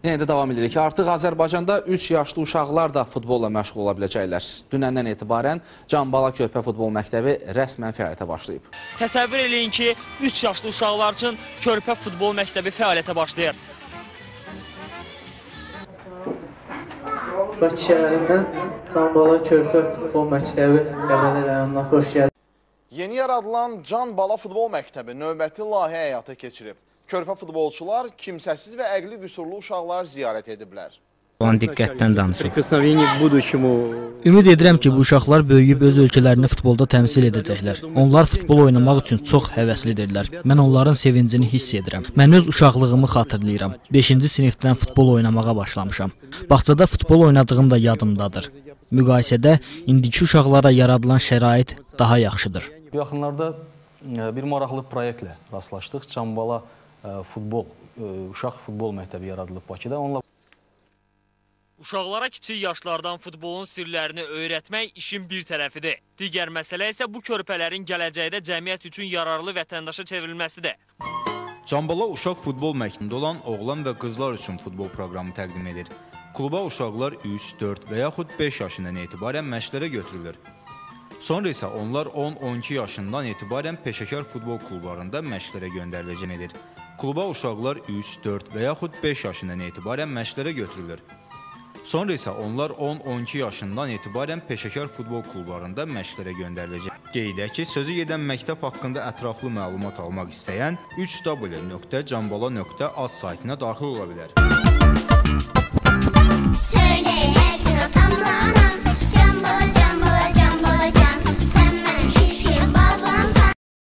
Yenə də davam edirik. Artıq Azərbaycanda 3 yaşlı uşaqlar da futbolla məşğul ola biləcəklər. Dünəndən etibarən Canbala Körpə Futbol Məktəbi rəsmən fəaliyyətə başlayıb. Təsəvvür eləyin ki, 3 yaşlı uşaqlar üçün körpə futbol məktəbi fəaliyyətə başlayır. Bakı şəhərindən Canbala Körpə Futbol Məktəbi Qəbələ rayonuna xoş gəldiniz. Yeni yaradılan Can Bala Futbol Məktəbi növbəti layihə həyata keçirib körpə futbolçular kimsəsiz və əqli qüsurlu uşaqlar ziyarət ediblər. Olan diqqətdən danışıb. Ümid edirəm ki, bu uşaqlar böyüyüb öz ölkələrini futbolda təmsil edəcəklər. Onlar futbol oynamaq üçün çox həvəslidirlər. Mən onların sevincini hiss edirəm. Mən öz uşaqlığımı xatırlayıram. 5-ci sinifdən futbol oynamağa başlamışam. Bağçada futbol oynadığım da yadımdadır. Müqayisədə indiki uşaqlara yaradılan şərait daha yaxşıdır. Bu yaxınlarda e, bir maraqlı proyektlə rastlaşdıq. Canbala proyektlə futbol, e, uşaq futbol məktəbi yaradılıb Bakıda. Onunla Uşaqlara kiçik yaşlardan futbolun sirlərini öyrətmək işin bir tərəfidir. Digər məsələ isə bu körpələrin gələcəkdə cəmiyyət üçün yararlı vətəndaşa çevrilməsidir. Cambala uşaq futbol məktəbində olan oğlan və qızlar üçün futbol proqramı təqdim edir. Kluba uşaqlar 3, 4 və yaxud 5 yaşından etibarən məşqlərə götürülür. Sonra isə onlar 10-12 yaşından etibarən peşəkar futbol klublarında məşqlərə göndəriləcəkdir. Kluba uşaqlar 3, 4 və yaxud 5 yaşından etibarən məşqlərə götürülür. Sonra isə onlar 10-12 yaşından etibarən peşəkar futbol klublarında məşqlərə göndəriləcək. Qeydək ki, sözü gedən məktəb haqqında ətraflı məlumat almaq istəyən 3w.cambala.az saytına daxil ola bilər. Atamla